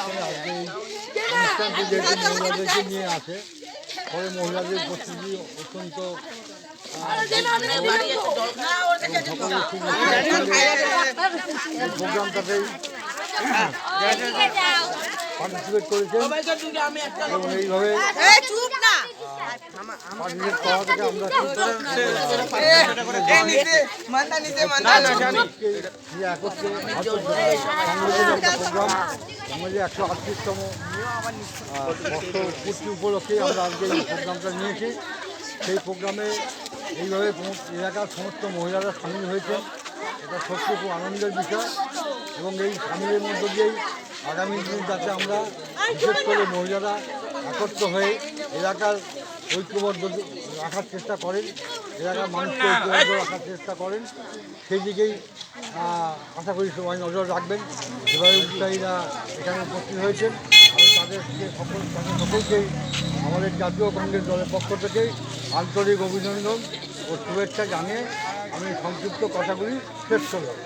করে আজকে এই অনুষ্ঠানটি মহিলাদেরকে নিয়ে আসে ফলে মহিলাদের উপস্থিতি অত্যন্ত প্রোগ্রামটাতেই পার্টিসিপেট করেছেন। এবং এইভাবে পার্টিসিপেট করা থেকে আমরা নিতে মান্দা একত্রে প্রোগ্রাম আমাদের একশো আটত্রিশতম বর্ষ পূর্তি উপলক্ষে আমরা আজকে এই প্রোগ্রামটা নিয়েছি। সেই প্রোগ্রামে এইভাবে এলাকার সমস্ত মহিলারা সামিল হয়েছেন। এটা সত্যি খুব আনন্দের বিষয় এবং এই সামিলের মধ্য দিয়েই আগামী দিনে যাতে আমরা বিশেষ করে মহিলারা একত্র হয়ে এলাকার ঐক্যবদ্ধ রাখার চেষ্টা করেন এলাকার মানুষকে রাখার চেষ্টা করেন, সেই দিকেই আশা করি সবাই নজর রাখবেন। যেভাবে উৎসাহীরা এখানে উপস্থিত হয়েছেন, আমি তাদেরকে সকল তাদের সকলকেই, আমাদের জাতীয় কংগ্রেস দলের পক্ষ থেকে আন্তরিক অভিনন্দন ও শুভেচ্ছা জানিয়ে আমি সংক্ষিপ্ত কথাগুলি শেষ করলাম।